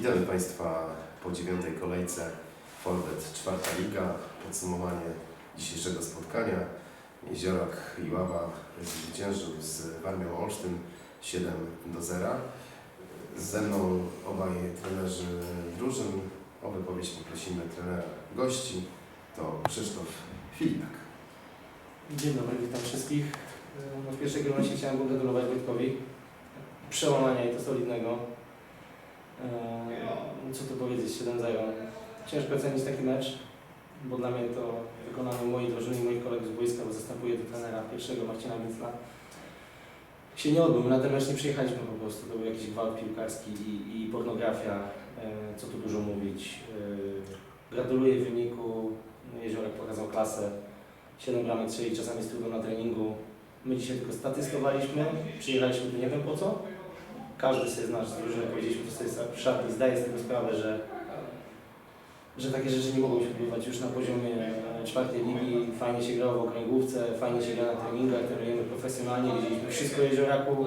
Witamy Państwa po dziewiątej kolejce Forwet czwarta liga. Podsumowanie dzisiejszego spotkania. Jeziorak Iława zwyciężył z Warmią Olsztyn 7 do 0. Ze mną obaj trenerzy drużyn. O wypowiedź poprosimy trenera gości. To Krzysztof Filipak. Dzień dobry, witam wszystkich. W pierwszej kolejności chciałem pogratulować Wojtkowi przełamania i to solidnego. Eee, Co tu powiedzieć, 7-0. Ciężko ocenić taki mecz, bo dla mnie to wykonanie mojej drużyny i moich kolegów z boiska, bo zastępuję do trenera pierwszego Marcina Wincla, się nie odbył. My na ten mecz nie przyjechaliśmy po prostu. To był jakiś gwałt piłkarski i, i pornografia, eee, co tu dużo mówić. Eee, Gratuluję wyniku. Jeziorek pokazał klasę. 7 bramek strzeli czasami jest trudno na treningu. My dzisiaj tylko statystowaliśmy, przyjechaliśmy nie wiem po co. Każdy sobie z nas z drużyny powiedzieliśmy to sobie w szatni, zdaje z tego sprawę, że, że takie rzeczy nie mogą się odbywać już na poziomie e, czwartej ligi. Fajnie się grało w okręgówce, fajnie się gra na treningach, trenujemy profesjonalnie, widzieliśmy wszystko Jezioraku,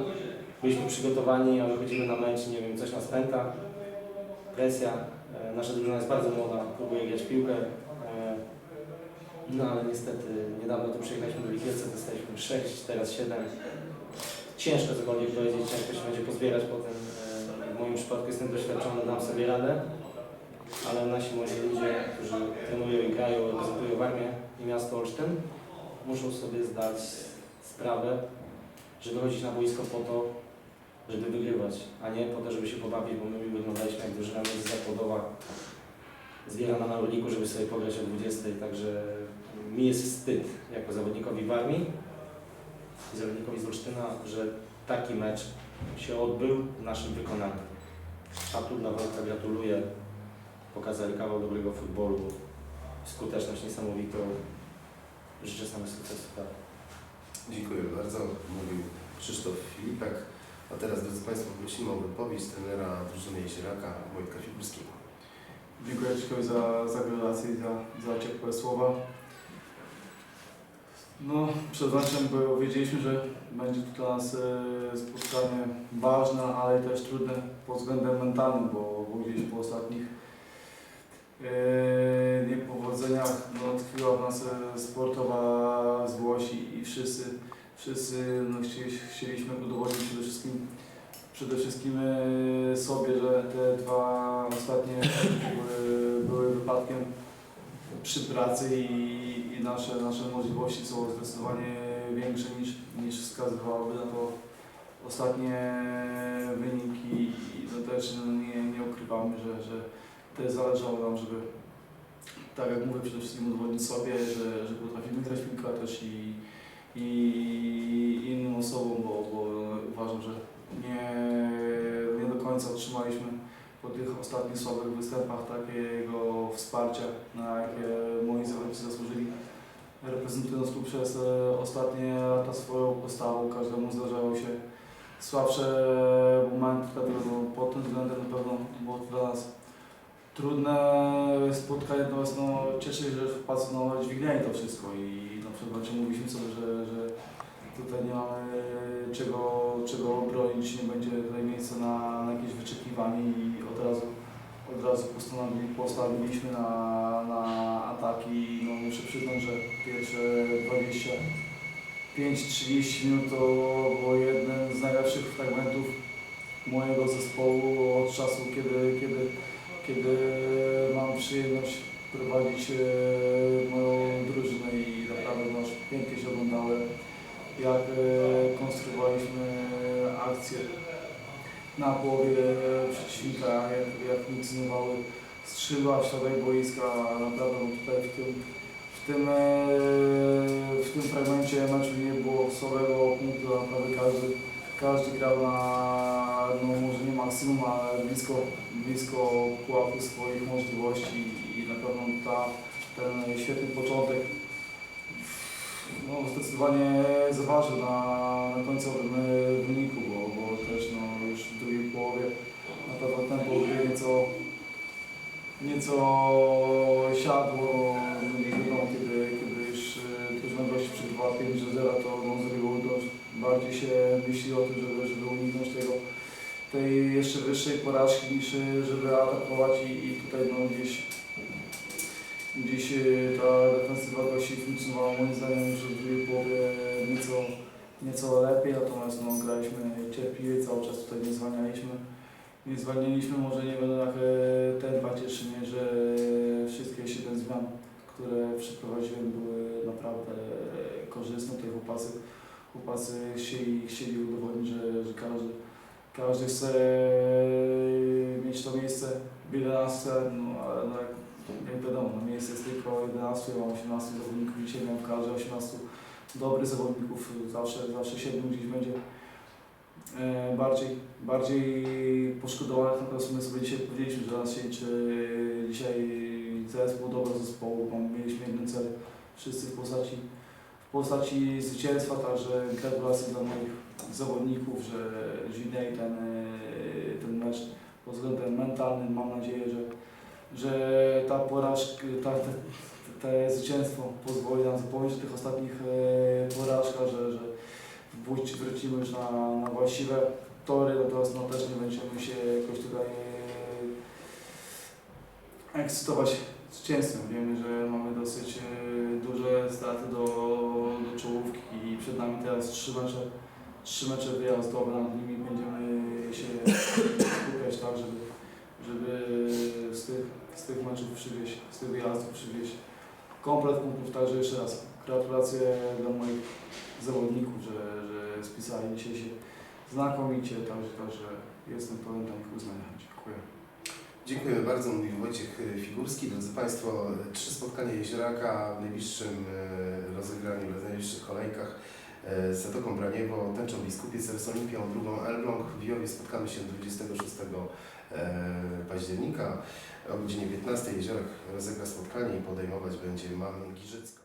byliśmy przygotowani, a wychodzimy na mecz, nie wiem, coś nas pęta, presja. E, Nasza drużyna jest bardzo młoda, próbuje grać piłkę. E, no ale niestety niedawno tu przyjechaliśmy do Wikielce, dostaliśmy 6, teraz 7. Ciężko cokolwiek powiedzieć, ciężko się będzie pozbierać potem. E, W moim przypadku jestem doświadczony, dam sobie radę, ale nasi młodzi ludzie, którzy trenują i grają, reprezentują Warmię i miasto Olsztyn, muszą sobie zdać sprawę, że wychodzić na boisko po to, żeby wygrywać, a nie po to, żeby się pobawić, bo my wyglądaliśmy jak drużyna międzyzakładowa zbierana na roliku, żeby sobie pograć o 20, także mi jest wstyd jako zawodnikowi w armii i zawodnikowi z Olsztyna, że taki mecz się odbył w naszym wykonaniu. A tu dla Wojtka gratuluję. Pokazali kawał dobrego futbolu, skuteczność niesamowitą. Życzę samych sukcesów. Tak. Dziękuję bardzo. Mówił Krzysztof Filipek. A teraz, drodzy Państwo, prosimy o wypowiedź trenera drużyny Jezieraka Wojtka Figurskiego. Dziękuję Człowiekowi za, za gratulacje i za, za ciepłe słowa. No, przed meczem bo wiedzieliśmy, że będzie to dla nas e, spotkanie ważne, ale też trudne pod względem mentalnym, bo, bo gdzieś po ostatnich e, niepowodzeniach no, tkwiła w nas e, sportowa złość i, wszyscy, wszyscy no, chcieli, chcieliśmy udowodnić przede wszystkim przede wszystkim sobie, że te dwa ostatnie były, były wypadkiem przy pracy i, i nasze, nasze możliwości są zdecydowanie większe niż, niż wskazywałyby na to ostatnie wyniki. I no też no, nie, nie ukrywamy, że, że też zależało nam, żeby tak jak mówię, przede wszystkim udowodnić sobie, że, że potrafimy grać piłkę też i, i innym osobom, bo, bo uważam, że nie, nie do końca otrzymaliśmy po tych ostatnich słabych występach takiego wsparcia, na jakie moi zawodnicy zasłużyli. Reprezentując tu przez e, ostatnie lata swoją postawą, każdemu zdarzały się słabsze momenty, dlatego pod tym względem na pewno było to dla nas trudne spotkanie, natomiast no, cieszę się, że wpadł no, dźwignęli to wszystko i na przykład meczu mówiliśmy sobie, że, że tutaj nie mamy czego, czego bronić, nie będzie tutaj miejsca na, na jakieś wyczekiwanie i od razu, od razu postanowili, postawiliśmy na, na ataki. No, muszę przyznać, że pierwsze 25-30 minut to było jeden z najlepszych fragmentów mojego zespołu od czasu, kiedy, kiedy, kiedy mam przyjemność prowadzić e, moją drużynę i naprawdę no, pięknie się oglądały jak e, konstruowaliśmy akcje na połowie przeciwnika, jak, jak funkcjonowały skrzydła w środek boiska, naprawdę tutaj w tym, w tym, e, w tym fragmencie meczu nie było słabego punktu, naprawdę każdy, każdy grał na, no może nie maksimum, ale blisko, blisko pułapu swoich możliwości i na pewno ta, ten świetny początek no, zdecydowanie zaważył na, na końcowym e, wyniku, bo, bo też no, już w drugiej połowie na pewno tempo gry nieco, nieco siadło. No, kiedy, kiedy już e, drużyna gości przegrywała 5 do 0, to no, zrobiło dość, bardziej się myśli o tym, żeby, żeby uniknąć tego tej jeszcze wyższej porażki niż y, żeby atakować i, i tutaj no gdzieś gdzieś ta defensywa gości funkcjonowała moim zdaniem już w drugiej połowie nieco, nieco lepiej, natomiast no, graliśmy cierpliwie, cały czas tutaj nie zwalnialiśmy. Nie zwalnialiśmy, może nie będę tak tempa cieszy mnie, że wszystkie 7 zmian, które przeprowadziłem były naprawdę korzystne. Tutaj chłopacy, chłopacy chcieli, chcieli udowodnić, że, że każdy, każdy chce mieć to miejsce w 11, no ale no, wiadomo, no, miejsce jest tylko 11, ja mam 18 zawodników dzisiaj miałem w kadrze 18 dobrych zawodników, zawsze, zawsze 7 gdzieś będzie e, bardziej, bardziej poszkodowanych, natomiast my sobie dzisiaj powiedzieliśmy, że nas się liczy dzisiaj zespół, dobro zespołu, mam, mieliśmy jeden cel, wszyscy w postaci, w postaci zwycięstwa, także gratulacje dla moich zawodników, że dźwignęli ten, e, ten mecz pod względem mentalnym, mam nadzieję, że że ta porażka, ta, te, te zwycięstwo pozwoli nam zapomnieć o tych ostatnich e, porażkach, że, że wróci- wrócimy już na, na właściwe tory, natomiast no, też nie będziemy się jakoś tutaj e, ekscytować zwycięstwem. Wiemy, że mamy dosyć e, duże straty do, do czołówki i przed nami teraz trzy mecze, trzy mecze wyjazdowe, nad nimi będziemy się skupiać tak, żeby, żeby z tych, z tych meczów przywieźć, z tych wyjazdów przywieźć komplet punktów. Także jeszcze raz gratulacje dla moich zawodników, że, że spisali dzisiaj się znakomicie, także, także jestem pełen dla nich uznania. Dziękuję. Dziękuję bardzo, mówił Wojciech Figurski. Drodzy Państwo, trzy spotkania Jezioraka w najbliższym e, rozegraniu, w najbliższych kolejkach Zatoką Braniewo, Tęczą Biskupiec, z Olimpią, drugą Elbląg. W Wijowie spotkamy się 26 e, października o godzinie 15. Jeziorak rozegra spotkanie i podejmować będzie Mam Giżycko.